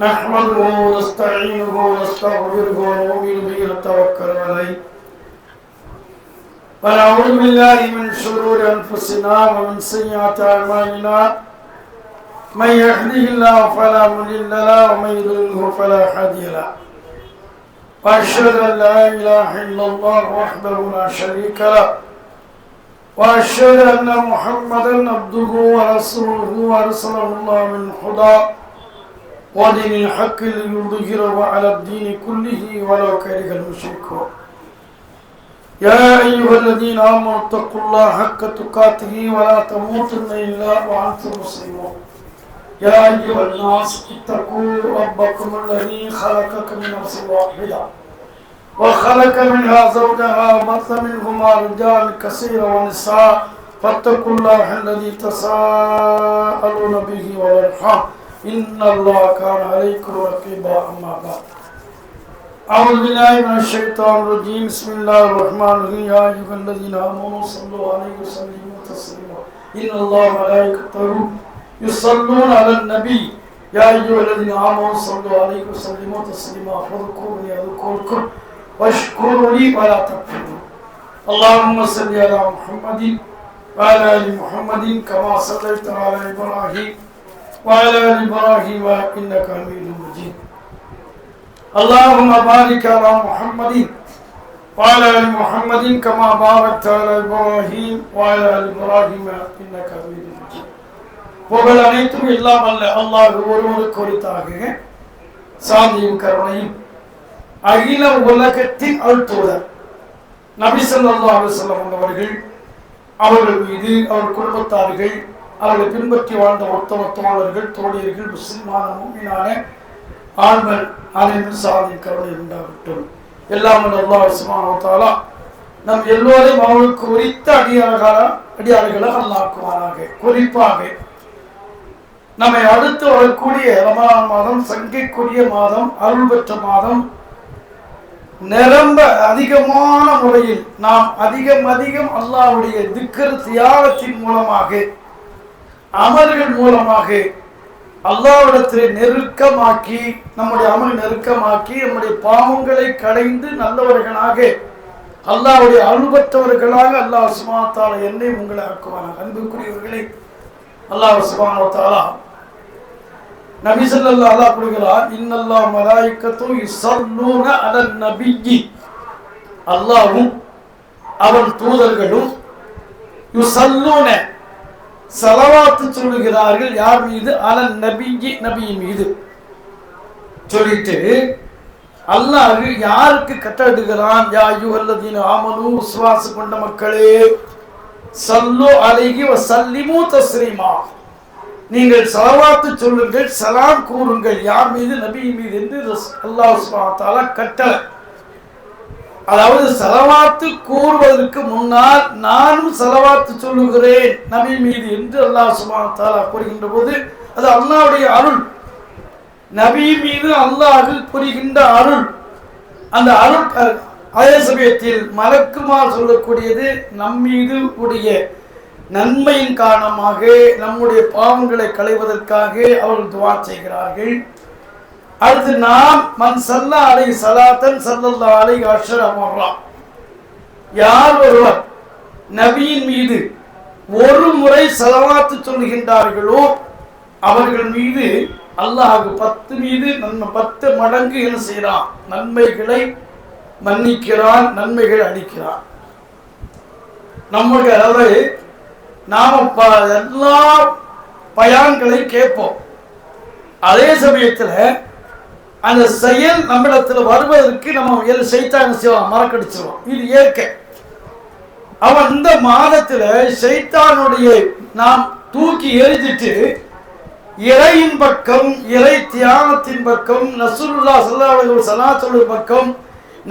نحمده ونستعينه ونستغفره ونؤمن به ونتوكل عليه. ونعوذ بالله من شرور أنفسنا ومن سيئات أعمالنا. من يهده الله فلا مضل له ومن يضلله فلا هادي له. وأشهد أن لا إله إلا الله وحده لا شريك له. وأشهد أن محمدا عبده ورسوله ارسله الله من هدى. ودين الحق ليظهره على الدين كله ولو كره المشركون. يا أيها الذين آمنوا اتقوا الله حق تقاته ولا تموتن إلا وأنتم مسلمون. يا أيها الناس اتقوا ربكم الذي خلقكم من نفس واحدة وخلق منها زوجها وبث منهما رجال كثيرا ونساء فاتقوا الله الذي تساءلون به والأرحام إن الله كان عليكم رقيبا أما بعد. أعوذ بالله من الشيطان الرجيم. بسم الله الرحمن الرحيم. يا أيها الذين آمنوا صلوا عليه وسلموا تسليما. إن الله وملائكته يصلون على النبي. يا أيها الذين آمنوا صلوا عليه وسلموا تسليما. فاذكروني أذكركم واشكروا لي ولا تكفرون اللهم صل على محمد وعلى آل محمد كما صليت على إبراهيم. وعلى آل إبراهيم إنك حميد مجيد اللهم بارك على محمد وعلى ال محمد كما باركت على ابراهيم وعلى ال ابراهيم انك حميد مجيد புகழ் அனைத்தும் எல்லாம் அல்ல அல்லாஹ் ஒருவருக்கு குறித்தாக சாந்தியும் கருணையும் அகில உலகத்தின் அழுத்துவதர் நபி ஸல்லல்லாஹு அலைஹி வஸல்லம் அவர்கள் அவர்கள் மீது அவர் குடும்பத்தார்கள் அவர்களை பின்பற்றி வாழ்ந்த ஒத்தமொத்தமானவர்கள் தோழியர்கள் முஸ்லிமான மூமினான ஆண்கள் அனைவரும் சாதியின் கருணை உண்டாகட்டும். எல்லாம் எல்லா சுபானத்தாலா நம் எல்லோரையும் அவளுக்கு உரித்த அடியார்கள அடியார்களை அல்லாக்குவாராக குறிப்பாக நம்மை அடுத்து வரக்கூடிய ரமலான் மாதம் சங்கைக்குரிய மாதம் அருள் பெற்ற மாதம் நிரம்ப அதிகமான முறையில் நாம் அதிகம் அதிகம் அல்லாவுடைய திக்கர் தியாகத்தின் மூலமாக அமல்கள் மூலமாக அல்லாவிடத்தில் நெருக்கமாக்கி நம்முடைய அமல் நெருக்கமாக்கி நம்முடைய பாவங்களை களைந்து நல்லவர்களாக அல்லாவுடைய அனுபத்தவர்களாக அல்லாஹ் சுமாத்தால என்னை உங்களை ஆக்குவானாக. அன்புக்குரியவர்களே அல்லாஹ் சுபானத்தாலா நபிசல்லா அல்லாஹ் கொடுக்கிறார் இன்னல்லா மலாய்க்கத்தும் இசல்லூன அலன் நபிஜி அல்லாவும் அவன் தூதர்களும் யுசல்லூன சலவாத்து சொல்லுகிறார்கள். யார் மீது? அலன் நபிங்கி நபியின் மீது. சொல்லிட்டு அல்லாஹ் யாருக்கு கட்டடுகிறான் யா அல்லதீன் ஆமனு சுவாச கொண்ட மக்களே சல்லோ அலைகி வ சல்லிமு தஸ்ரீமா நீங்கள் சலவாத்து சொல்லுங்கள் சலாம் கூறுங்கள். யார் மீது? நபியின் மீது என்று அல்லாஹ் சுபாத்தால கட்டளை. அதாவது செலவாத்து கூறுவதற்கு முன்னால் நானும் செலவாத்து சொல்லுகிறேன் நபி மீது என்று அல்லாஹ் சுபாத்தாலா கூறுகின்ற போது அது அல்லாவுடைய அருள். நபி மீது அல்லாஹு புரிகின்ற அருள். அந்த அருள் அதே சமயத்தில் மலக்குமா சொல்லக்கூடியது நம்மீது உடைய நன்மையின் காரணமாக நம்முடைய பாவங்களை களைவதற்காக அவர்கள் துவா செய்கிறார்கள். அடுத்து நாம் மன் சல்லா அலை சலாத்தன் சல்லல்லா அலை அஷர் அமர்லாம் யார் ஒருவர் நபியின் மீது ஒரு முறை செலவாத்து சொல்கின்றார்களோ அவர்கள் மீது அல்லாஹ் பத்து மீது நன்மை பத்து மடங்கு என்ன செய்கிறான்? நன்மைகளை மன்னிக்கிறான் நன்மைகள் அளிக்கிறான் நம்முடைய அதாவது நாம எல்லா பயான்களை கேட்போம். அதே சமயத்தில் அந்த செயல் நம்மிடத்தில் வருவதற்கு நம்ம எல் செய்தான் செய்வோம் மறக்கடிச்சிருவோம் இது இயற்கை. அவன் இந்த மாதத்தில் சைத்தானுடைய நாம் தூக்கி எரிஞ்சிட்டு இறையின் பக்கம் இறை தியானத்தின் பக்கம் நசுருல்லா சொல்லாவர்கள் சலாசொலு பக்கம்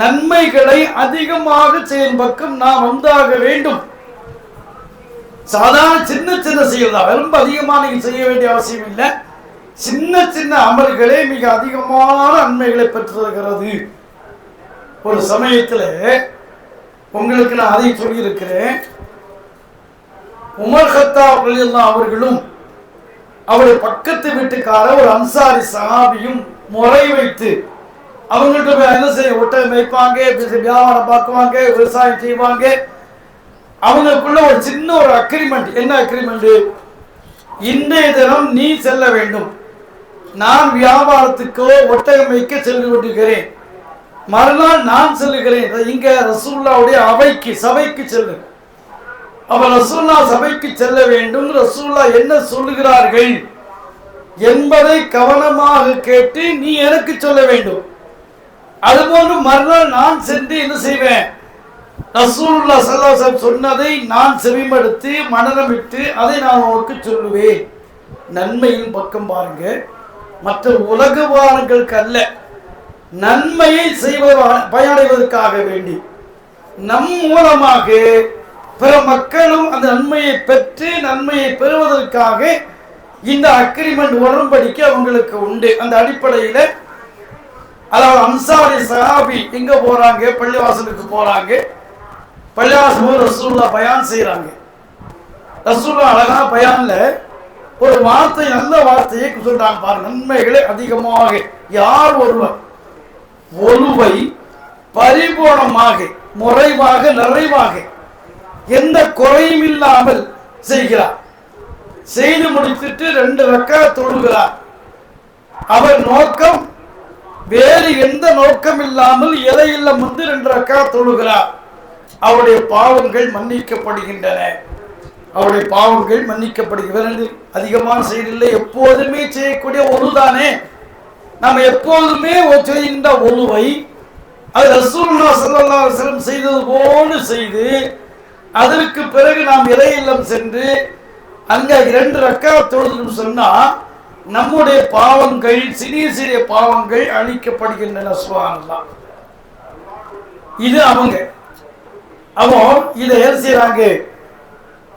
நன்மைகளை அதிகமாக செய்யும் பக்கம் நாம் வந்தாக வேண்டும். சாதாரண சின்ன சின்ன செயல் தான். ரொம்ப அதிகமாக நீங்க செய்ய வேண்டிய அவசியம் இல்லை. சின்ன சின்ன அமல்களே மிக அதிகமான நன்மைகளை பெற்றிருக்கிறது ஒரு சமயத்தில் உங்களுக்கு நான் அதை சொல்லியிருக்கிறேன். உமர் ஹத்தா அவர்களும் அவருடைய பக்கத்து வீட்டுக்கார ஒரு அன்சாரி சகாபியும் முறை வைத்து அவங்கள்ட்ட போய் என்ன செய்ய ஒட்டகம் மேய்ப்பாங்க வியாபாரம் பார்க்குவாங்க விவசாயம் செய்வாங்க. அவங்களுக்குள்ள ஒரு சின்ன ஒரு அக்ரிமெண்ட் என்ன அக்ரிமெண்ட் இன்றைய தினம் நீ செல்ல வேண்டும். நான் வியாபாரத்துக்கோ ஒட்டகம் வைக்க சென்று கொண்டிருக்கிறேன். மறுநாள் நான் செல்லுகிறேன். இங்க ரசூல்லாவுடைய அவைக்கு சபைக்கு செல்லு அவ ரசூல்லா சபைக்கு செல்ல வேண்டும். ரசூல்லா என்ன சொல்லுகிறார்கள்? என்பதை கவனமாக கேட்டு நீ எனக்கு சொல்ல வேண்டும். அதுபோன்று மறுநாள் நான் சென்று என்ன செய்வேன்? ரசூலுல்லா சல்லாசம் சொன்னதை நான் செவிமடுத்து மனநமிட்டு அதை நான் உனக்கு சொல்லுவேன். நன்மையின் பக்கம் பாருங்கள் மற்ற உலக வாரங்களுக்கு அல்ல நன்மையை செய்வது பயனடைவதற்காக வேண்டி. நம் மூலமாக பிற மக்களும் அந்த நன்மையை பெற்று நன்மையை பெறுவதற்காக இந்த அக்ரிமெண்ட் உடன்படிக்கை அவங்களுக்கு உண்டு. அந்த அடிப்படையில் அதாவது அன்சாரி சஹாபி எங்க போறாங்க? பள்ளிவாசலுக்கு போறாங்க. பள்ளிவாசல் ரசூல்லா பயான் செய்யறாங்க ரசூல்லா அழகா பயான்ல ஒரு வார்த்தை நல்ல வார்த்தையை சொல்றாங்க பாரு நன்மைகளை அதிகமாக. யார் ஒருவர்? ஒருவை பரிபூர்ணமாக முறைவாக நிறைவாக எந்த குறையும் இல்லாமல் செய்கிறார். செய்து முடித்துட்டு ரெண்டு ரக்கா தொழுகிறார். அவர் நோக்கம் வேறு எந்த நோக்கம் இல்லாமல் எதையில்லம் வந்து ரெண்டு ரக்கா தொழுகிறார். அவருடைய பாவங்கள் மன்னிக்கப்படுகின்றன. அவருடைய பாவங்கள் மன்னிக்கப்படுகிறது அதிகமான செயலில்லை எப்போதுமே செய்யக்கூடிய ஒழுதானே நாம் எப்போதுமே செய்கின்ற ஒழுவை அது ரசூல்லா ஸல்லல்லாஹு செய்தது போல செய்து அதற்கு பிறகு நாம் இறையில்லம் சென்று அங்கே இரண்டு ரக்கா தொழுதுன்னு சொன்னால் நம்முடைய பாவங்கள் சிறிய சிறிய பாவங்கள் அழிக்கப்படுகின்றன சுபானல்லாம் இது அவங்க. அவன் இதை என்ன செய்கிறாங்க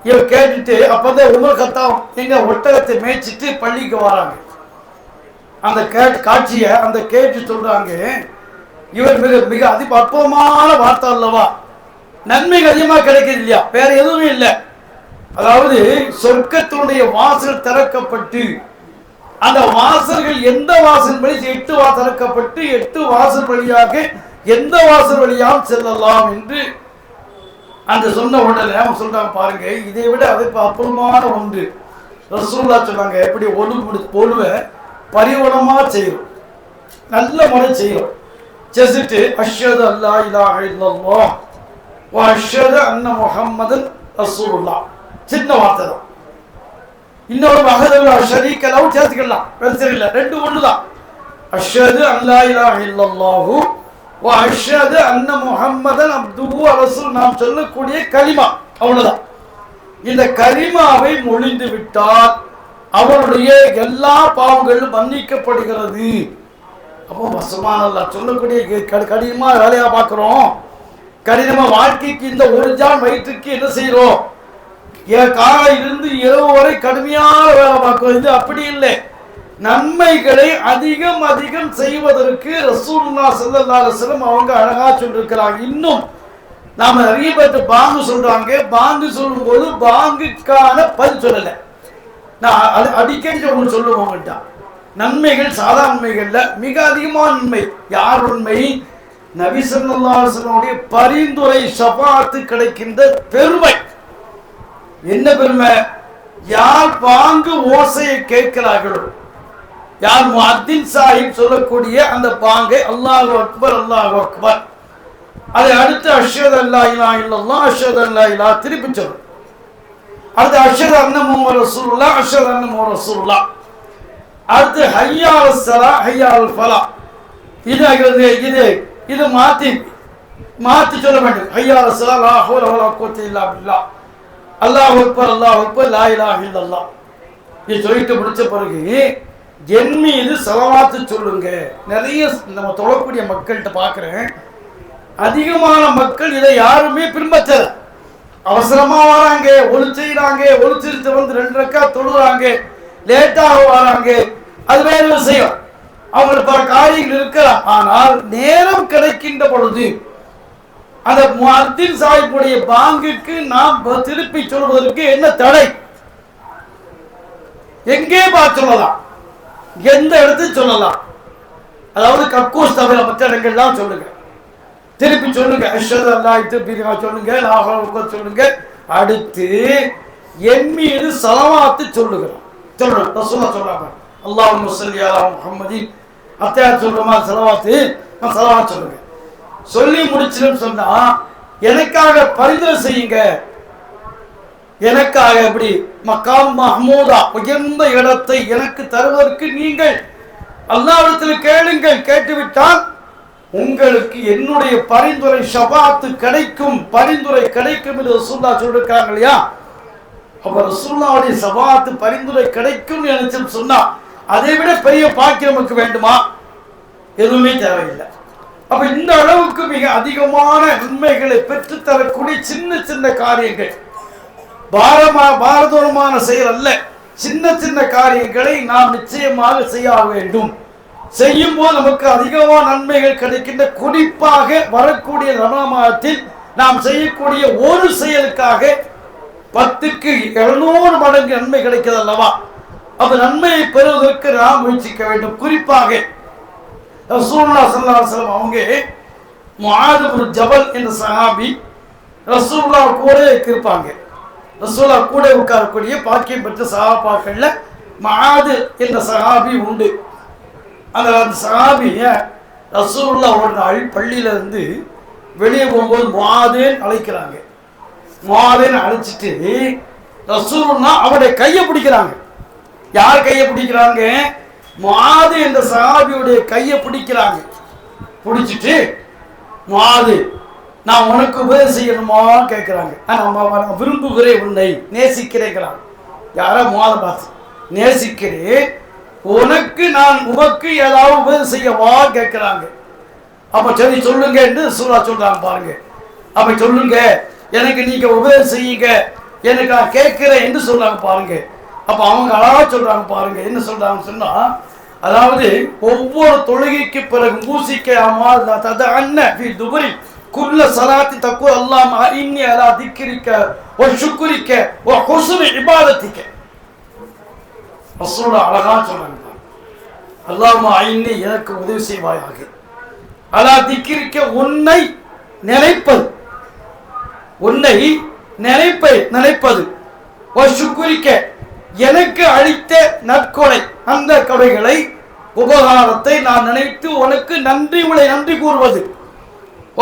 இவ கேட்டுட்டு அப்பதான் உமர் கத்தாம் எங்க ஒட்டகத்தை மேய்ச்சிட்டு பள்ளிக்கு வராங்க. அந்த கேட் காட்சியை அந்த கேட்டு சொல்றாங்க இவர் மிக மிக அதி அற்புதமான வார்த்தை அல்லவா? நன்மைகள் அதிகமாக கிடைக்கிறது இல்லையா? வேற எதுவுமே இல்லை. அதாவது சொர்க்கத்தினுடைய வாசல் திறக்கப்பட்டு அந்த வாசல்கள் எந்த வாசல் வழி எட்டு வா திறக்கப்பட்டு எட்டு வாசல் வழியாக எந்த வாசல் வழியாக செல்லலாம் என்று அந்த சொன்ன உடனே அவங்க சொல்றாங்க பாருங்க இதை விட அது அப்புறமான ஒன்று. ரசூல்லா சொன்னாங்க எப்படி ஒழு முடி ஒழுவ செய்யும் நல்ல முறை செய்யும் செஞ்சுட்டு அஷ்ஹது அல்லா இலாஹ இல்லல்லோ வ அஷ்ஹது அன்ன முஹம்மதன் சின்ன வார்த்தை தான். இன்னொரு மகதவுல ஷரீக்கலாவும் சேர்த்துக்கலாம். பிரச்சனை இல்லை ரெண்டு ஒன்று தான் அஷது அல்லா இலாஹ இல்லல்லாஹூ. அஷது அன்ன முகம்மதன் அப்துகு அரசு நாம் சொல்லக்கூடிய கலிமா அவ்வளவுதான். இந்த கரிமாவை மொழிந்து விட்டால் அவருடைய எல்லா பாவங்களும் மன்னிக்கப்படுகிறது. அப்போ வசமானல்ல சொல்லக்கூடிய க- கடினமா வேலையா பார்க்கிறோம். கடினமா வாழ்க்கைக்கு இந்த ஒரு ஜான் வயிற்றுக்கு என்ன செய்கிறோம்? என் காலையிலிருந்து இரவு வரை கடுமையான வேலை பார்க்கிறோம். இது அப்படி இல்லை. நன்மைகளை அதிகம் அதிகம் செய்வதற்கு ரசூல்லா ஸல்லல்லாஹு அலைஹி அவங்க அழகா சொல்லிருக்கிறாங்க. இன்னும் நாம நிறைய பேர்த்து பாங்கு சொல்றாங்க. பாங்கு சொல்லும்போது பாங்குக்கான பதில் சொல்லலை. நான் அது அடிக்கடி ஒன்று சொல்லுவோம் உங்கள்கிட்ட. நன்மைகள் சாதாண்மைகள்ல மிக அதிகமான நன்மை. யார் உண்மை நபி பரிந்துரை சபாத்து கிடைக்கின்ற பெருமை. என்ன பெருமை? யார் பாங்கு ஓசையை கேட்கிறார்களோ யார் முஹத்தின் சாஹிப் சொல்லக்கூடிய அந்த பாங்கை அல்லாஹ் அக்பர் அல்லாஹ் அக்பர். அதை அடுத்து அஷ்ஹது அல்லா இலா இல்லல்லாஹ் அஷ்ஹது அல்லா இலா திருப்பி சொல்லும் அடுத்து அஷ்ஹது அன்னமும் ரசூல்லா ரசூலுல்லாஹ் அன்னமும் ரசூல்லா அடுத்து ஹய்யா அல் ஹையா ஹய்யா அல் ஃபலா. இது ஆகிறது இது இது மாத்தி மாத்தி சொல்ல வேண்டும். ஹய்யா சலா லா ஹோல வலா கோத்தி இல்லா பில்லாஹ். அல்லாஹ் அக்பர் அல்லாஹ் அக்பர் லா இலா இல்லல்லா இது சொல்லிட்டு முடிச்ச பிறகு என் மீது செலவாத்து சொல்லுங்க. நிறைய நம்ம தொழக்கூடிய மக்கள்கிட்ட பார்க்குறேன். அதிகமான மக்கள் இதை யாருமே பின்பற்றல. அவசரமா வராங்க ஒளி செய்யறாங்க ஒளி சிரித்து வந்து ரெண்டு ரக்கா தொழுறாங்க லேட்டாக வராங்க. அது வேற விஷயம். அவங்களுக்கு பல காரியங்கள் இருக்கலாம். ஆனால் நேரம் கிடைக்கின்ற பொழுது அந்த முஅத்தின் சாஹிப்புடைய பாங்குக்கு நாம் திருப்பி சொல்வதற்கு என்ன தடை? எங்கே பார்த்துள்ளதான் எந்த இடத்தையும் சொல்லலாம்? அதாவது கக்கூஸ் தவிர மற்ற இடங்கள்லாம் சொல்லுங்க. திருப்பி சொல்லுங்க. அஷ்ஹது அல்லா திருப்பி சொல்லுங்க. லாஹ் சொல்லுங்க. அடுத்து என் மீது சலவாத்து சொல்லுகிறோம். சொல்றோம் ரசூலா சொல்றாங்க. அல்லாஹ் சொல்லி அலா அத்தையார் சொல்ற மாதிரி செலவாத்து நான் செலவாத்து சொல்லுங்க. சொல்லி முடிச்சிடும் சொன்னா எனக்காக பரிந்துரை செய்யுங்க. எனக்காக எப்படி? மக்காம் மஹமூதா உயர்ந்த இடத்தை எனக்கு தருவதற்கு நீங்கள் அல்லாவிடத்தில் கேளுங்கள் கேட்டுவிட்டால் உங்களுக்கு என்னுடைய பரிந்துரை ஷபாத்து கிடைக்கும் பரிந்துரை கிடைக்கும் என்று ரசூல்லா சொல்லிருக்காங்க இல்லையா? அப்ப ரசூல்லாவுடைய சபாத்து பரிந்துரை கிடைக்கும் நினைச்சு சொன்னா அதை விட பெரிய பாக்கியம் நமக்கு வேண்டுமா? எதுவுமே தேவையில்லை. அப்ப இந்த அளவுக்கு மிக அதிகமான நன்மைகளை பெற்றுத்தரக்கூடிய சின்ன சின்ன காரியங்கள். பாரமா பாரதூரமான செயல் அல்ல. சின்ன சின்ன காரியங்களை நாம் நிச்சயமாக செய்ய வேண்டும். செய்யும் போது நமக்கு அதிகமான நன்மைகள் கிடைக்கின்ற குறிப்பாக வரக்கூடிய ரமணமாதத்தில் நாம் செய்யக்கூடிய ஒரு செயலுக்காக பத்துக்கு இருநூறு மடங்கு நன்மை கிடைக்கிறது அல்லவா? அப்ப நன்மையை பெறுவதற்கு நாம் முயற்சிக்க வேண்டும். குறிப்பாக ரசூல்லா ஸல்லல்லாஹு அவங்க முஆது ஜபல் என்ற சஹாபி ரசூல்லா கூட இருப்பாங்க ரசூல்லா கூட உட்காரக்கூடிய பாக்கியம் பெற்ற சஹாபாக்கள்ல மாது என்ற சகாபி உண்டு. அந்த அந்த சகாபியை ரசூல்லா ஒரு நாள் பள்ளியில இருந்து வெளியே போகும்போது முஆதுன்னு அழைக்கிறாங்க. மாதேன்னு அழைச்சிட்டு ரசூலுல்லா அவருடைய கையை பிடிக்கிறாங்க. யார் கையை பிடிக்கிறாங்க? மாது என்ற சகாபியுடைய கையை பிடிக்கிறாங்க. பிடிச்சிட்டு மாது நான் உனக்கு உபதேசம் செய்யணுமா கேட்குறாங்க நான் விரும்புகிறேன் உன்னை நேசிக்கிறேங்கிறாங்க யாரோ மோத பார்த்து நேசிக்கிறேன் உனக்கு நான் உமக்கு ஏதாவது உபதேசம் செய்யவா? கேட்குறாங்க அப்போ சரி சொல்லுங்க என்று சூழா சொல்கிறாங்க பாருங்க. அப்போ சொல்லுங்க எனக்கு நீங்கள் உபதேசம் செய்யுங்க. எனக்கு நான் கேட்குறேன் என்று சொல்கிறாங்க பாருங்க. அப்போ அவங்க அழகாக சொல்கிறாங்க பாருங்க. என்ன சொல்கிறாங்க சொன்னால் அதாவது ஒவ்வொரு தொழுகைக்கு பிறகு மூசிக்க அம்மா தத அன்ன துபரி. குல்ல சலாத்தி தக்கு அல்லாம் இன்னி அலா திக்கிரிக்க ஒரு சுக்குரிக்க ஒரு ஹுசுனு இபாதத்திக்க. ரசூலா அழகா சொன்னாங்க. அல்லாமா ஐன்னி எனக்கு உதவி செய்வாயாக. அலா திக்கிரிக்க உன்னை நினைப்பது. உன்னை நினைப்பை நினைப்பது. ஒரு சுக்குரிக்க எனக்கு அளித்த நற்கொலை அந்த கொலைகளை உபகாரத்தை நான் நினைத்து உனக்கு நன்றி உங்களை நன்றி கூறுவது.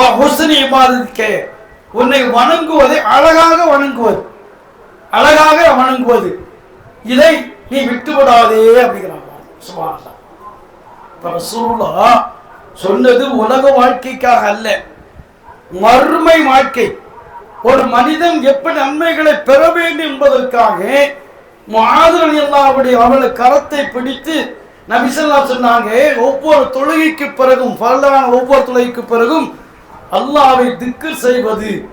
ஹுசனி இபாதத்திக்க. உன்னை வணங்குவதை அழகாக வணங்குவது. அழகாக வணங்குவது. இதை நீ விட்டுவிடாதே அப்படிங்கிறாங்க சுபானல்லா சொன்னது உலக வாழ்க்கைக்காக அல்ல. மறுமை வாழ்க்கை. ஒரு மனிதன் எப்படி நன்மைகளை பெற வேண்டும் என்பதற்காக மாதிரி அல்லாவுடைய அவளை கரத்தை பிடித்து நபிசல்லா சொன்னாங்க ஒவ்வொரு தொழுகைக்கு பிறகும் பரலான ஒவ்வொரு தொழுகைக்கு பிறகும் அல்லாவை திக்கு செய்வது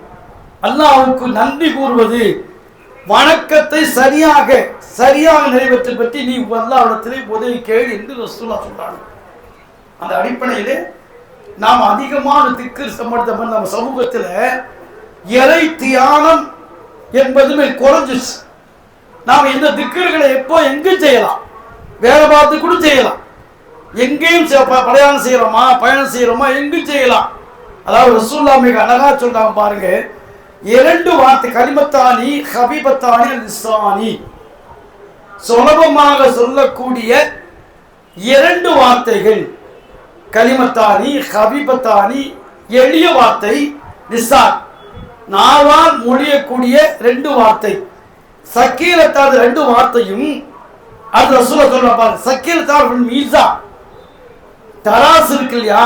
அல்லாவுக்கு நன்றி கூறுவது வணக்கத்தை சரியாக சரியாக நிறைவேற்றி பற்றி நீ அல்லாவிடத்திலே உதவி கேள் என்று ரசூலா சொல்றாங்க அந்த அடிப்படையிலே நாம் அதிகமான திக்கு சம்பந்தப்பட்ட நம்ம சமூகத்தில் இறை தியானம் என்பதுமே குறைஞ்சிச்சு நாம் இந்த திக்குகளை எப்போ எங்கே செய்யலாம்? வேலை பார்த்து கூட செய்யலாம். எங்கேயும் செ- ப- பிரயாணம் செய்யறோமா? பயணம் செய்யறோமா? எங்கும் செய்யலாம். அதாவது ரசூல்லா மிக அழகா சொல்றாங்க பாருங்க. இரண்டு வார்த்தை கலிமத்தானி ஹபிபத்தானி லிசானி சுலபமாக சொல்லக்கூடிய இரண்டு வார்த்தைகள். கலிமத்தானி ஹபிபத்தானி எளிய வார்த்தை லிசான். நாவால் மொழியக்கூடிய ரெண்டு வார்த்தை. சக்கீரத்தாது ரெண்டு வார்த்தையும் அது ரசூல சொல்ல பாருங்க. சக்கீலத்தாது மீசா தராசு இருக்கு இல்லையா?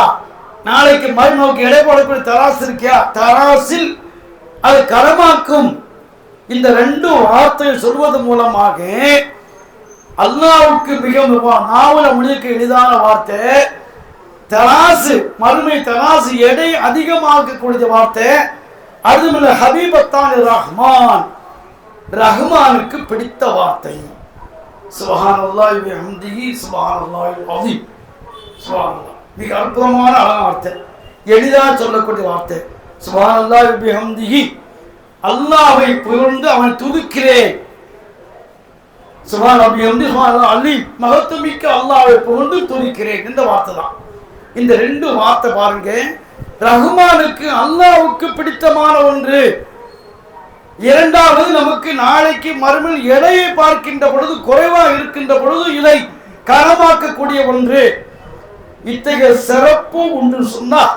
நாளைக்கு மறுநோக்கு எடை போடக்கூடிய தராசு இருக்கியா? தராசில் அது கரமாக்கும் இந்த ரெண்டு வார்த்தை சொல்வது மூலமாக அல்லாவுக்கு மிக மிக- நாவல முடிக்க எளிதான வார்த்தை தராசு மறுமை தராசு எடை அதிகமாக கூடிய வார்த்தை அதுமில்ல ஹபீபத்தான் ரஹ்மான் ரஹ்மானுக்கு பிடித்த வார்த்தை. சுபஹானல்லாஹி பிஹம்திஹி சுபஹானல்லாஹில் அலீம் சுபஹானல்லாஹ். மிக அற்புதமான அழகான வார்த்தை. எளிதாக சொல்லக்கூடிய வார்த்தை. சுபஹானல்லாஹி பிஹம்திஹி அல்லாஹ்வை புகழ்ந்து அவனை துதிக்கிறேன். சுபான் அபி வந்து சுபான் அலி மகத்துமிக்க அல்லாஹ்வை புகழ்ந்து துதிக்கிறேன். இந்த வார்த்தை தான். இந்த ரெண்டு வார்த்தை பாருங்க. ரஹ்மானுக்கு அல்லாவுக்கு பிடித்தமான ஒன்று. இரண்டாவது நமக்கு நாளைக்கு மறுமையில் எடையை பார்க்கின்ற பொழுது குறைவாக இருக்கின்ற பொழுது இதை கனமாக்கக்கூடிய ஒன்று. இத்தகைய சிறப்பு ஒன்று சொன்னால்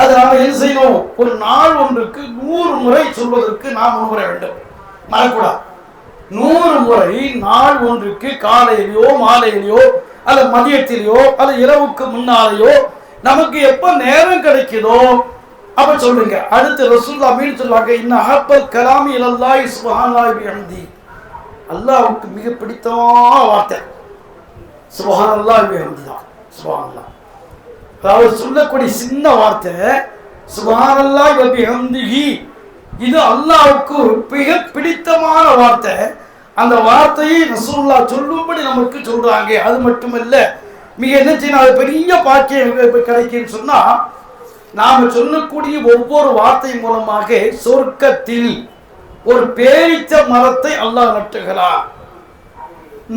அது நாம என்ன செய்யணும்? ஒரு நாள் ஒன்றுக்கு நூறு முறை சொல்வதற்கு நாம் முன்வர வேண்டும். மறக்கூடாது. நூறு முறை நாள் ஒன்றுக்கு காலையிலையோ மாலையிலையோ அல்லது மதியத்திலேயோ அல்ல இரவுக்கு முன்னாலேயோ நமக்கு எப்ப நேரம் கிடைக்குதோ அப்ப சொல்லுங்க. அடுத்து ரசூல்லா மீன் சொல்லுவாங்க இன்ன அஹப்பல் கலாமி இலல்லாஹி சுபஹான்லாய் பிஹம்தி. அல்லாவுக்கு மிக பிடித்தமான வார்த்தை. சுப்ஹானல்லாஹி அல்லாஹ் தான். சுப்ஹானல்லாஹ் அதாவது சொல்லக்கூடிய சின்ன வார்த்தை சுப்ஹானல்லாஹி வபிஹம்திஹி. பிஹம்திஹி இது அல்லாஹ்வுக்கு மிக பிடித்தமான வார்த்தை. அந்த வார்த்தையை ரசூல்லா சொல்லும்படி நமக்கு சொல்றாங்க. அது மட்டுமல்ல மிக என்ன செய்யணும் அது பெரிய பாக்கியம் கிடைக்குன்னு சொன்னா நாம் சொல்லக்கூடிய ஒவ்வொரு வார்த்தை மூலமாக சொர்க்கத்தில் ஒரு பேரிச்ச மரத்தை அல்லாஹ் நட்டுகிறார்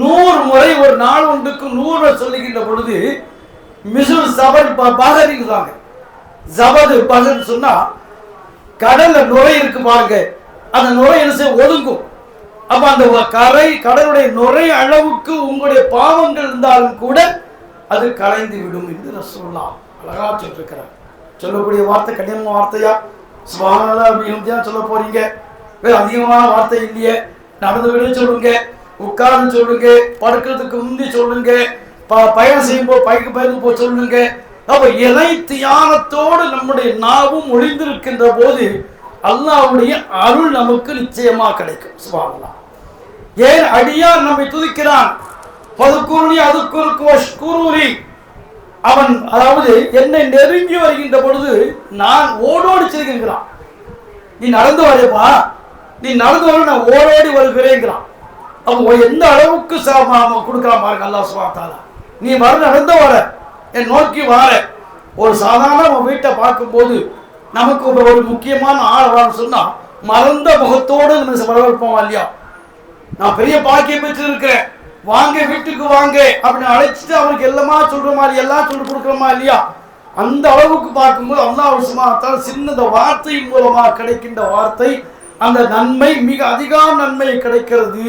நூறு முறை ஒரு நாள் ஒன்றுக்கு நூறு சொல்லுகின்ற பொழுது மிசுல் சபர் பகரிங்கிறாங்க ஜபது பகர் சொன்னா கடல்ல நுரை இருக்கு பாருங்க. அந்த நுரை என்ன செய்ய ஒதுங்கும். அப்ப அந்த கரை கடலுடைய நுரை அளவுக்கு உங்களுடைய பாவங்கள் இருந்தாலும் கூட அது கலைந்து விடும் என்று சொல்லலாம் அழகா சொல்லிருக்கிறார். சொல்லக்கூடிய வார்த்தை கடினமான வார்த்தையா? சுபானல்லா சொல்ல போறீங்க. வேற அதிகமான வார்த்தை இல்லையே. நடந்து விட சொல்லுங்க. உட்கார்ந்து சொல்லுங்க. படுக்கிறதுக்கு முந்தி சொல்லுங்க. பயணம் செய்யும்போது பைக்கு பயந்து போய் சொல்லுங்க அப்ப இலை தியானத்தோடு நம்முடைய நாவும் ஒளிந்திருக்கின்ற போது அல்லாவுடைய அருள் நமக்கு நிச்சயமா கிடைக்கும். சுபானல்லா. ஏன் அடியார் நம்மை துதிக்கிறான்? பதுக்கூறி அதுக்குறுக்கு வஷ்குரூரி அவன் அதாவது என்னை நெருங்கி வருகின்ற பொழுது நான் ஓடோடி செல்கின்றான். நீ நடந்து வரப்பா நீ நடந்து வர நான் ஓடோடி வருகிறேங்கிறான் அவன் எந்த அளவுக்கு ச- ம- கொடுக்குறான் பாருங்க அல்லா சுபாத்தாலா நீ வர நடந்து வர. என் நோக்கி வார. ஒரு சாதாரண நம்ம வீட்டை பார்க்கும்போது நமக்கு ஒரு ஒரு முக்கியமான ஆள் வரான்னு சொன்னா மறந்த முகத்தோடு நம்ம வரவேற்போம் இல்லையா? நான் பெரிய பாக்கியம் பெற்று இருக்கிறேன் வாங்க வீட்டுக்கு வாங்க அப்படின்னு அழைச்சிட்டு அவனுக்கு எல்லாமா சொல்ற மாதிரி எல்லாம் சொல்லி கொடுக்குறோமா இல்லையா? அந்த அளவுக்கு பார்க்கும்போது அல்லாஹ் சுமாத்தால் சின்ன இந்த வார்த்தையின் மூலமா கிடைக்கின்ற வார்த்தை அந்த நன்மை மிக அதிகம் நன்மை கிடைக்கிறது.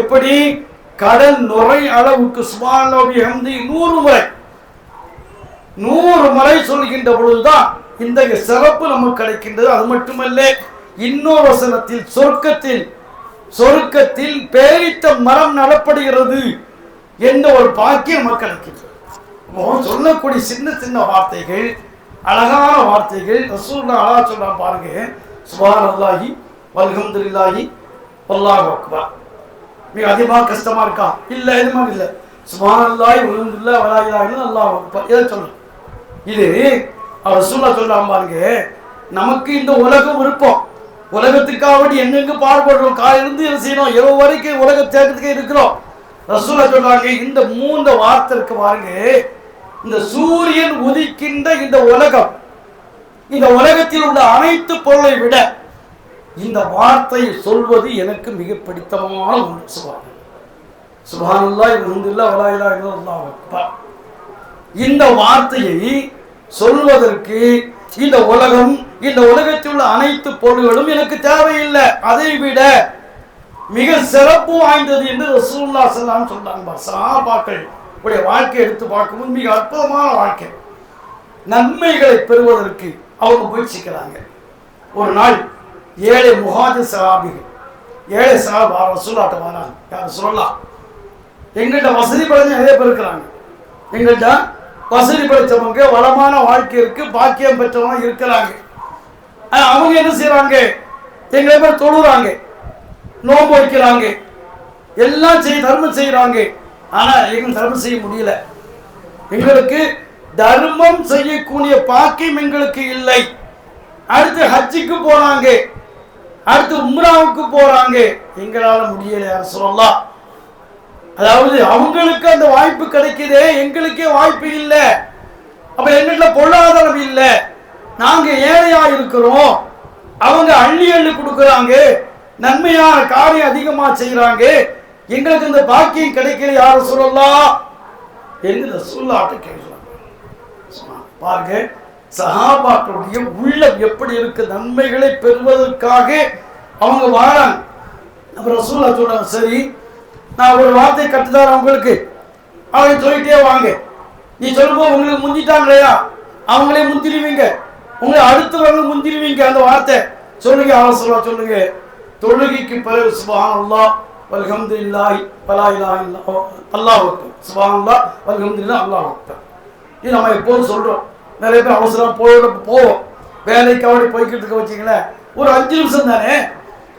எப்படி? கடல் நுரை அளவுக்கு சுமானி ஹம்தி நூறு முறை. நூறு முறை சொல்கின்ற பொழுதுதான் இந்த சிறப்பு நமக்கு கிடைக்கின்றது. அது மட்டுமல்ல இன்னொரு வசனத்தில் சொர்க்கத்தில் சொர்க்கத்தில் பேரித்த மரம் நடப்படுகிறது என்ற ஒரு பாக்கியம் நமக்கு கிடைக்கின்றது. சொல்லக்கூடிய சின்ன சின்ன வார்த்தைகள் அழகான வார்த்தைகள் ரசூல்லா அழகா சொல்றான் பாருங்க. சுபான் அல்லாஹி வல்ஹம்துல்லாஹி வல்லாஹ் அக்பர். மிக அதிகமாக கஷ்டமா இருக்கா? இல்ல எதுமா இல்லை. இல்ல உழுந்துள்ள அல்லாஹி நல்லா வலா இதை சொல்லணும் இது அவர் சொல்ல சொல்றான் பாருங்க நமக்கு இந்த உலகம் விருப்பம். உலகத்துக்காக வேண்டி எங்கெங்க பாடுபடுறோம் காலிலிருந்து என்ன செய்யணும் எவ்வளோ வரைக்கும் உலக தேக்கத்துக்கே இருக்கிறோம். ரசூலா சொல்றாங்க இந்த மூன்று வார்த்தை இருக்கு பாருங்க இந்த சூரியன் உதிக்கின்ற இந்த உலகம் இந்த உலகத்தில் உள்ள அனைத்து பொருளை விட இந்த வார்த்தை சொல்வது எனக்கு மிக பிடித்தமான ஒன்று சுபான் சுபானுல்லாஹ் அல்ஹம்துலில்லாஹ் வலா இலாஹா இல்லல்லாஹ் இந்த வார்த்தையை சொல்வதற்கு இந்த உலகம் இந்த உலகத்தில் உள்ள அனைத்து பொருள்களும் எனக்கு தேவையில்லை. அதை விட மிக சிறப்பு வாய்ந்தது என்று ரசூல்லா செல்லாம் சொன்னாங்க. சஹாபாக்கள் உடைய வாழ்க்கை எடுத்து பார்க்கும்போது மிக அற்புதமான வாழ்க்கை. நன்மைகளை பெறுவதற்கு அவங்க முயற்சிக்கிறாங்க. ஒரு நாள் ஏழை முகாஜி சஹாபிகள் ஏழை சஹாபா ரசூலாட்ட வராங்க. யார் சொல்லலாம் எங்கள்கிட்ட வசதி படைஞ்சு நிறைய பேர் இருக்கிறாங்க. எங்கள்கிட்ட வசதி படைத்தவங்க வளமான வாழ்க்கை இருக்கு பாக்கியம் பெற்றவங்க இருக்கிறாங்க. அவங்க என்ன செய்யறாங்க எங்களை பேர் தொழுறாங்க. நோம்பு வைக்கிறாங்க. எல்லாம் செய் தர்மம் செய்கிறாங்க ஆனால் எங்களுக்கு தர்மம் செய்ய முடியல. எங்களுக்கு தர்மம் செய்யக்கூடிய பாக்கியம் எங்களுக்கு இல்லை. அடுத்து ஹஜ்ஜிக்கு போனாங்க. அடுத்து உம்ராவுக்கு போறாங்க. எங்களால முடியல சொல்லலாம் அதாவது அவங்களுக்கு அந்த வாய்ப்பு கிடைக்குதே எங்களுக்கே வாய்ப்பு இல்லை. அப்ப எங்கள்கிட்ட பொருளாதாரம் இல்லை. நாங்க ஏழையா இருக்கிறோம். அவங்க அள்ளி அள்ளி கொடுக்குறாங்க. நன்மையான காரியம் அதிகமா செய்யறாங்க எங்களுக்கு இந்த பாக்கியம் கிடைக்கல யாரும் சொல்லலாம் என்று சொல்லாட்ட கேட்கலாம் பாருங்க. சகாபாக்களுடைய உள்ளம் எப்படி இருக்கு? நன்மைகளை பெறுவதற்காக அவங்க வாழாங்க. அப்புறம் ரசூலா சொல்றாங்க சரி நான் ஒரு வார்த்தை கட்டுதார் அவங்களுக்கு அவங்க சொல்லிட்டே வாங்க. நீ சொல்லும்போது உங்களுக்கு முந்திட்டாங்க இல்லையா அவங்களே முந்திருவீங்க உங்களை அடுத்தவங்க முந்திருவீங்க அந்த வார்த்தை. சொல்லுங்க அவசரமா சொல்லுங்க. தொழுகைக்கு பிறகு சுபஹானல்லாஹ் வல்ஹம்துலில்லாஹி இல்லா இல்லா இல்லல்லாஹ் அல்லாஹ் அக்பர். சுபஹானல்லாஹ் இல்லா அல்லா அக்பர். இது நம்ம எப்போதும் சொல்றோம். நிறைய பேர் அவசரம் போக போவோம். வேலைக்கு அவடி போய்கிட்டு இருக்க வச்சிங்களேன் ஒரு அஞ்சு நிமிஷம் தானே?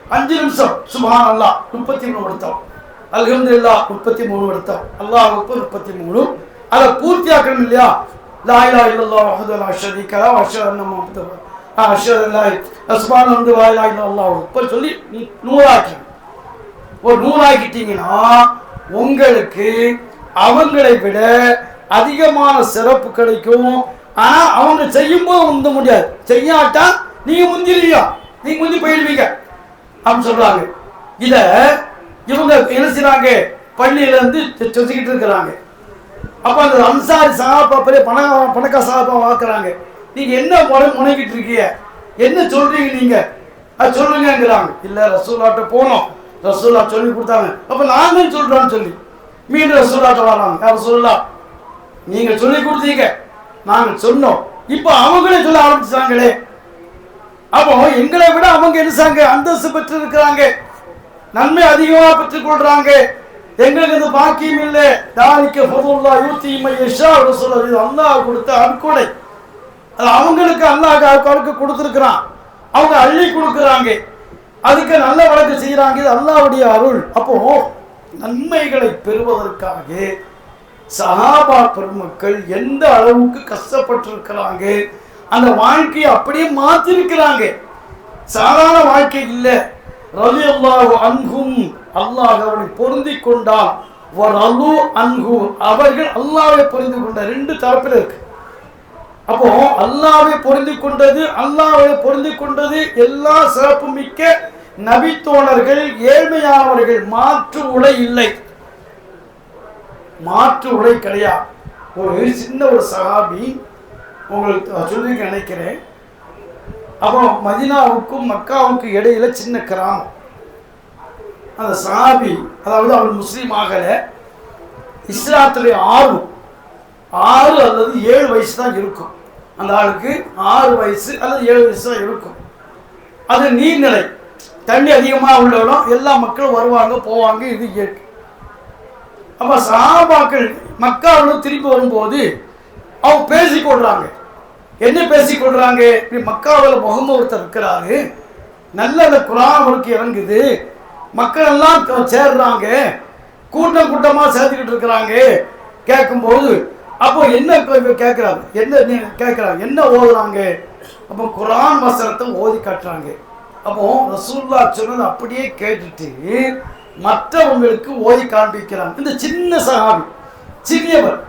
அஞ்சு நிமிஷம். சுமா அல்லா முப்பத்தி மூணு எடுத்தோம் அல்ஹம்துலில்லாஹ் முப்பத்தி மூணு எடுத்தோம் அல்லாஹ் அக்பர் முப்பத்தி மூணு அதை பூர்த்தியாக்கணும் இல்லையா? லா இலாஹ இல்லல்லாஹ் வஹ்தஹு லா ஷரீக லஹு வ அஸ்மான் அன்ன அல்லா சுப்ஹான வந்து லா இலாஹ இல்லல்லாஹ். சொல்லி நீ நூறாக்கி. ஒரு நூறாக்கிட்டீங்கன்னா உங்களுக்கு அவங்களை விட அதிகமான சிறப்பு கிடைக்கும். ஆனா அவங்க செய்யும்போது முந்த முடியாது. செய்யாட்டா நீங்க முந்திருவீங்க நீங்க முந்தி போயிடுவீங்க. அப்படின்னு சொல்றாங்க. இத இவங்க என்ன செய்றாங்க? பள்ளியில இருந்து இருக்கிறாங்க. அப்ப அந்த அன்சாரி சகாபா பண பணக்கா சகாப்பா வாக்குறாங்க. நீங்க என்ன முறை முனைக்கிட்டு இருக்கீங்க? என்ன சொல்றீங்க நீங்க? அது சொல்லுங்கிறாங்க இல்ல ரசூலாட்ட போனோம். ரசூல்லா சொல்லி கொடுத்தாங்க. அப்ப நாங்களும் சொல்றோம்னு சொல்லி. மீண்டும் ரசூலாட்ட வராங்க ரசூல்லா ரசூலா நீங்க சொல்லி கொடுத்தீங்க. நாங்கள் சொன்னோம். இப்போ அவங்களே சொல்ல ஆரம்பிச்சாங்களே அப்போ எங்களை விட அவங்க என்னசாங்க அந்தஸ்து பெற்று இருக்கிறாங்க நன்மை அதிகமாக பெற்றுக் கொள்றாங்க. எங்களுக்கு இந்த பாக்கியம் இல்லை. தானிக்க பொதுல்லா யூத்தி மையஷா சொல்றது இது அல்லாஹ் கொடுத்த அன்கொடை. அது அவங்களுக்கு அல்லாஹ் அவருக்கு கொடுத்துருக்கிறான். அவங்க அள்ளி கொடுக்குறாங்க. அதுக்கு நல்ல வழக்கு செய்கிறாங்க இது அல்லாவுடைய அருள். அப்போ நன்மைகளை பெறுவதற்காக சஹாபா பெருமக்கள் எந்த அளவுக்கு கஷ்டப்பட்டிருக்கிறாங்க? அந்த வாழ்க்கையை அப்படியே மாத்திருக்கிறாங்க. சாதாரண வாழ்க்கை இல்லை. ரவி அல்லாஹ் அன்ஹும் அல்லாஹ் அவனை பொருந்தி கொண்டான். ஒரு அலு அன்ஹு அவர்கள் அல்லாவை பொருந்து கொண்ட ரெண்டு தரப்பில் இருக்கு. அப்போ அல்லாவை பொருந்தி கொண்டது அல்லாவை பொருந்தி கொண்டது எல்லா சிறப்பு மிக்க நபித்தோழர்கள் ஏழ்மையானவர்கள் மாற்று உடை இல்லை. மாற்று உடை கிடையாது. ஒரு சின்ன ஒரு சகாபி உங்களுக்கு சொல்லி நினைக்கிறேன். அப்புறம் மதினாவுக்கும் மக்காவுக்கும் இடையில சின்ன கிராமம். அந்த சஹாபி அதாவது அவள் முஸ்லீம் ஆகலை. இஸ்லாத்துடைய ஆர்வம் ஆறு அல்லது ஏழு வயசு தான் இருக்கும். அந்த ஆளுக்கு ஆறு வயசு அல்லது ஏழு வயசு தான் இருக்கும். அது நீர்நிலை. தண்ணி அதிகமாக உள்ள இடம் எல்லா மக்களும் வருவாங்க போவாங்க இது இயற்கை. அப்போ சஹாபாக்கள் மக்காவிலும் திரும்பி வரும்போது அவங்க பேசிக்கொள்றாங்க. என்ன பேசிக்கொள்றாங்க? இப்படி மக்காவில் முகமது ஒருத்தர் இருக்கிறாரு. நல்ல அந்த குரான் அவருக்கு இறங்குது. மக்கள் எல்லாம் சேர்றாங்க. கூட்டம் கூட்டமாக சேர்த்துக்கிட்டு இருக்கிறாங்க. கேட்கும்போது அப்போ என்ன கே- கேட்குறாங்க? என்ன நீ கேட்குறாங்க? என்ன ஓதுறாங்க? அப்போ குரான் வசனத்தை ஓதி காட்டுறாங்க. அப்போ ரசூல்லா சொன்னது அப்படியே கேட்டுட்டு மற்றவங்களுக்கு ஓதி காண்பிக்கிறான். இந்த சின்ன சகாபி சிறியவர்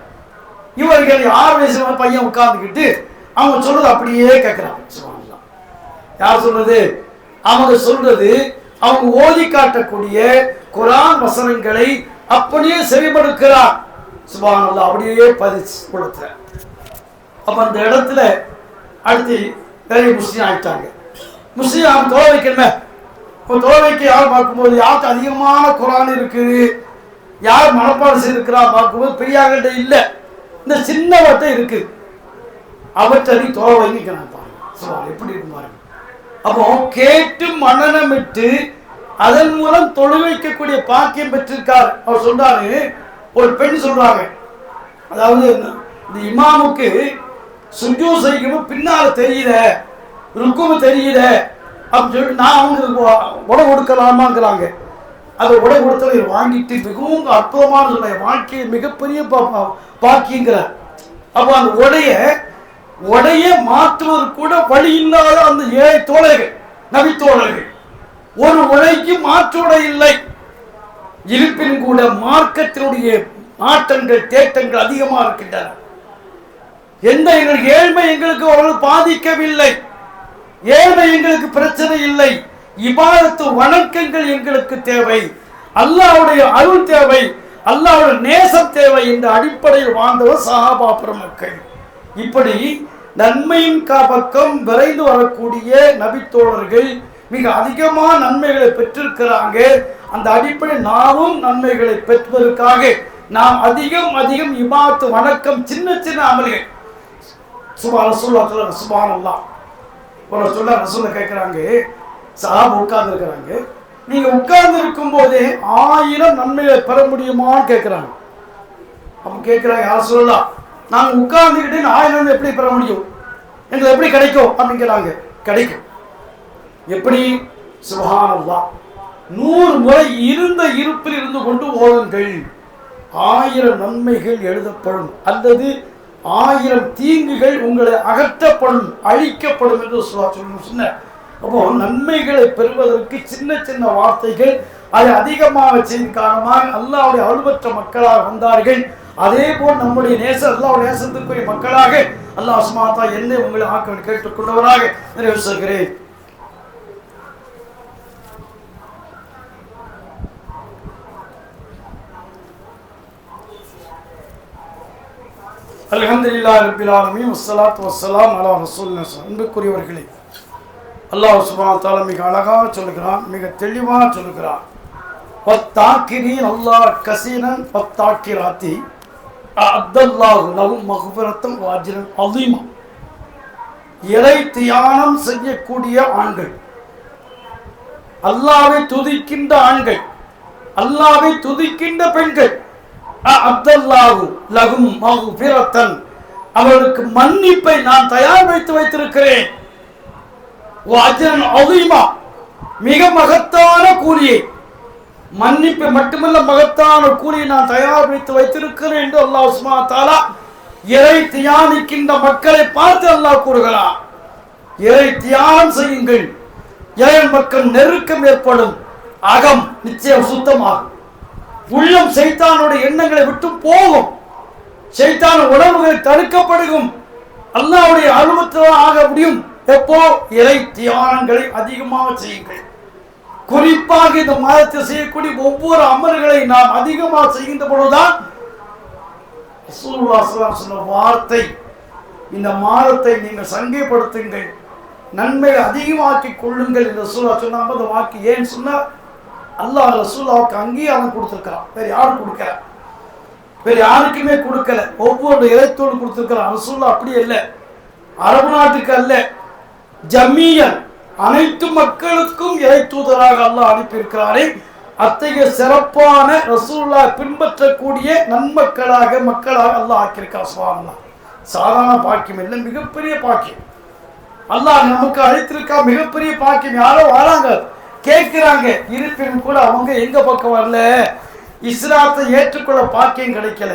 இவர்கள் ஆறு வயசு பையன் உட்கார்ந்துக்கிட்டு அவங்க சொல்றது அப்படியே கேட்கிறாங்க யார் சொல்றது? அவங்க சொல்றது அவங்க ஓதி காட்டக்கூடிய குரான் வசனங்களை அப்படியே செவிமடுக்கிறார். சுபானல்லா அப்படியே பதிச்சு கொடுத்த அப்ப அந்த இடத்துல அடுத்து நிறைய முஸ்லீம் ஆயிட்டாங்க. முஸ்லீம் அவங்க தோலை வைக்கணுமே இப்போ தோலை யார் பார்க்கும்போது யாருக்கு அதிகமான குரான் இருக்குது யார் மனப்பாடம் செய்திருக்கிறா பார்க்கும்போது பெரியார்கிட்ட இல்லை. இந்த சின்னவர்கிட்ட இருக்குது அவற்றை நீ தோலை வைக்கிறான் பாருங்க எப்படி இருக்கு அப்போ கேட்டு மனநமிட்டு அதன் மூலம் தொழில் வைக்கக்கூடிய பாக்கியம் பெற்றிருக்கார். அவர் சொல்றாரு ஒரு பெண் சொல்றாங்க. அதாவது இந்த இமாமுக்கு சுஜூ செய்யும் பின்னால் தெரியல ருக்கும் தெரியல. அப்படின்னு சொல்லி நான் அவங்களுக்கு உடை கொடுக்கலாமாங்கிறாங்க. அதை உடை கொடுத்ததை வாங்கிட்டு மிகவும் அற்புதமான சொல்ல வாழ்க்கையை மிகப்பெரிய பா- அப்போ அந்த உடைய உடைய மாற்றுவது கூட வழி இல்லாத அந்த ஏழை தோழர்கள் நபித்தோழர்கள் ஒரு உடைக்கு மாற்று உடை இல்லை. இருப்பின் கூட மார்க்கத்தினுடைய மாற்றங்கள் தேட்டங்கள் அதிகமாக இருக்கின்றன. எந்த எங்களுக்கு ஏழ்மை எங்களுக்கு அவர்கள் பாதிக்கவில்லை. ஏழ்மை எங்களுக்கு பிரச்சனை இல்லை. இபாதத்து வணக்கங்கள் எங்களுக்கு தேவை. அல்லாவுடைய அருள் தேவை. அல்லாவுடைய நேசம் தேவை என்ற அடிப்படையில் வாழ்ந்தவர் சஹாபா பெருமக்கள். இப்படி நன்மையின் காப்பக்கம் பக்கம் விரைந்து வரக்கூடிய நபித்தோழர்கள் மிக அதிகமான நன்மைகளை பெற்றிருக்கிறாங்க. அந்த அடிப்படை நாமும் நன்மைகளை பெற்றுவதற்காக நாம் அதிகம் அதிகம் இமாத்து வணக்கம் சின்ன சின்ன அமல்கள். சுபான சுல்லா சுபானல்லாம் ஒரு சொல்ல ரசூலை கேட்குறாங்க சாப் உட்கார்ந்துருக்கிறாங்க. நீங்கள் நீங்க உட்கார்ந்து இருக்கும் போதே ஆயிரம் நன்மைகளை பெற முடியுமான்னு கேட்குறாங்க. அவங்க கேட்குறாங்க யார் சொல்லலாம் நாங்கள் உட்கார்ந்துக்கிட்டே ஆயிரம் எப்படி பெற முடியும்? எங்களுக்கு எப்படி கிடைக்கும்? அப்படிங்கிறாங்க கிடைக்கும். எப்படி? சுபஹானல்லா நூறு முறை இருந்த இருப்பில் இருந்து கொண்டு ஓதுங்கள். ஆயிரம் நன்மைகள் எழுதப்படும். அல்லது ஆயிரம் தீங்குகள் உங்களை அகற்றப்படும் அழிக்கப்படும் என்று சொல்ல சொல்லணும் சொன்ன அப்போ நன்மைகளை பெறுவதற்கு சின்ன சின்ன வார்த்தைகள் அதை அதிகமாக செய்யும் காரணமாக அல்லாவுடைய அழுவற்ற மக்களாக வந்தார்கள். அதே போல் நம்முடைய நேச அல்லாவுடைய நேசத்துக்குரிய மக்களாக அல்லாஹ் சுமாத்தா என்னை உங்களை ஆக்க கேட்டுக்கொண்டவராக நிறைவு செய்கிறேன். அல்ஹம்துலில்லாஹி ரப்பில் வசலாத் வசலாம் வஸ்ஸலாம் அலா ரசூலில்லாஹ் அன்புக்குரியவர்களே அல்லாஹ் சுப்ஹானஹு வ மிக அழகாக சொல்கிறான் மிக தெளிவாக சொல்கிறான் பத்தாக்கிரீன் அல்லாஹ் கசீனன் பத்தாக்கிராத்தி அப்தல்லாஹு லஹும் மகுபரத்தம் வாஜிரன் அலீமா. இறை தியானம் செய்யக்கூடிய ஆண்கள் அல்லாவை துதிக்கின்ற ஆண்கள் அல்லாவை துதிக்கின்ற பெண்கள் அப்தல்லாஹு லகும் மகுபிரத்தன் அவர்களுக்கு மன்னிப்பை நான் தயார் வைத்து வைத்திருக்கிறேன். மிக மகத்தான கூலியை. மன்னிப்பு மட்டுமல்ல மகத்தான கூலியை நான் தயார் வைத்து வைத்திருக்கிறேன் என்று அல்லாஹ் சுமா தாலா இறை தியானிக்கின்ற மக்களை பார்த்து அல்லாஹ் கூறுகிறார் இறை தியானம் செய்யுங்கள். இறை மக்கள் நெருக்கம் ஏற்படும். அகம் நிச்சயம் சுத்தமாகும். உள்ளம் சைத்தானோட எண்ணங்களை விட்டு போகும். சைத்தான உணர்வுகள் தடுக்கப்படுகும். அல்லாவுடைய அனுமத்தில் ஆக முடியும். எப்போ? இறை தியானங்களை அதிகமாக செய்யுங்கள். குறிப்பாக இந்த மாதத்தில் செய்யக்கூடிய ஒவ்வொரு அமல்களை நாம் அதிகமாக செய்கின்ற பொழுதுதான் சொன்ன வார்த்தை இந்த மாதத்தை நீங்கள் சங்கைப்படுத்துங்கள் நன்மை அதிகமாக்கி கொள்ளுங்கள் என்று ரசூலா சொன்னாங்க அந்த வாக்கு ஏன் சொன்னா அல்லாஹ் ரசூலாவுக்கு அங்கீகாரம் கொடுத்துருக்கிறான். வேற யாரும் கொடுக்கல. வேற யாருக்குமே கொடுக்கல. ஒவ்வொரு இறைத்தோடு கொடுத்துருக்கிறான். ரசூல்லா அப்படி இல்லை. அரபு நாட்டுக்கு அல்ல. ஜமீயன். அனைத்து மக்களுக்கும் இறை தூதராக அல்லாஹ் அனுப்பியிருக்கிறாரே. அத்தகைய சிறப்பான ரசூல்லா பின்பற்றக்கூடிய நன்மக்களாக மக்களாக அல்லாஹ் ஆக்கியிருக்கா சுவாமல்லா சாதாரண பாக்கியம் இல்லை. மிகப்பெரிய பாக்கியம். அல்லாஹ் நமக்கு அழைத்திருக்கா மிகப்பெரிய பாக்கியம். யாரோ வராங்க. கேட்கிறாங்க. இருப்பினும் கூட அவங்க எங்க பக்கம் வரல. இஸ்லாத்தை ஏற்றுக்கொள்ள பாக்கியம் கிடைக்கல.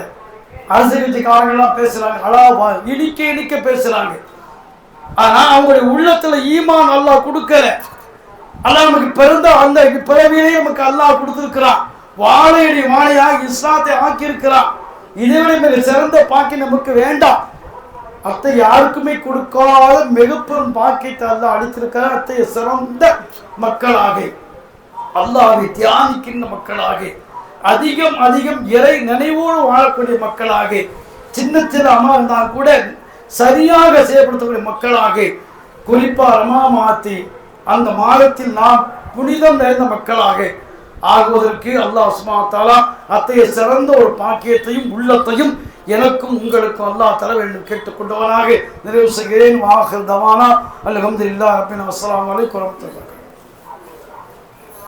அரசியல்காரங்களாம் பேசுறாங்க. அலாவா இனிக்க இடிக்க பேசுறாங்க. ஆனா அவங்களுடைய உள்ளத்துல ஈமான் அல்லாஹ் கொடுக்கல. அல்லாஹ் நமக்கு பிறந்த அந்த பிறவியிலே நமக்கு அல்லாஹ் கொடுத்துருக்கிறான். வாழையடி வாழையாக இஸ்லாத்தை ஆக்கியிருக்கிறான். இதைவிட மிக சிறந்த பாக்கி நமக்கு வேண்டாம். அத்தை யாருக்குமே கொடுக்காத மிகப்பெரும் பாக்கியத்தை அல்ல அளித்திருக்கிறார். அத்தைய சிறந்த மக்களாக அல்லாவை தியானிக்கின்ற மக்களாக அதிகம் அதிகம் இறை நினைவோடு வாழக்கூடிய மக்களாக சின்ன சின்ன அம்மா இருந்தால் கூட சரியாக செயல்படுத்தக்கூடிய மக்களாக குறிப்பா ரமா மாத்தி அந்த மாதத்தில் நாம் புனிதம் நிறைந்த மக்களாக ஆகுவதற்கு அல்லாஹ் சுமாத்தாலா அத்தகைய சிறந்த ஒரு பாக்கியத்தையும் உள்ளத்தையும் எனக்கும் உங்களுக்கும் அல்லாஹ் தர வேண்டும். கேட்டுக்கொண்டவனாக நிறைவு செய்கிறேன். வாஹர் தவானா. அல்ஹம்துலில்லாஹ் ரப்பில் அஸ்ஸலாமு அலைக்கும் வரஹ்மத்துல்லாஹி.